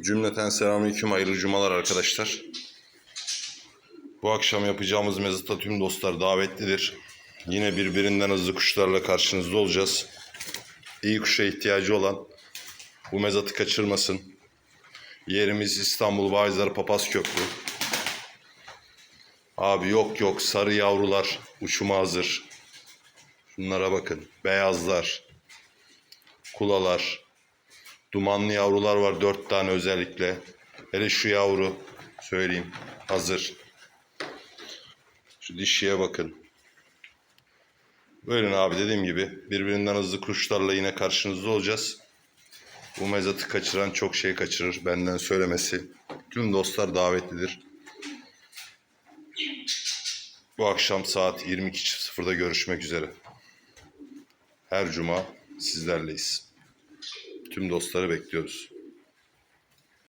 Cümleten selamünaleyküm hayırlı cumalar arkadaşlar. Bu akşam yapacağımız mezata tüm dostlar davetlidir. Yine birbirinden hızlı kuşlarla karşınızda olacağız. İyi kuşa ihtiyacı olan bu mezatı kaçırmasın. Yerimiz İstanbul Vaizler Papaz Köprü. Abi yok yok sarı yavrular uçuma hazır. Şunlara bakın. Beyazlar. Kulalar. Dumanlı yavrular var dört tane özellikle. Hele şu yavru söyleyeyim hazır. Şu dişiye bakın. Buyurun abi dediğim gibi birbirinden hızlı kuşlarla yine karşınızda olacağız. Bu mezatı kaçıran çok şey kaçırır benden söylemesi. Tüm dostlar davetlidir. Bu akşam saat 22.00'da görüşmek üzere. Her cuma sizlerleyiz. Tüm dostları bekliyoruz.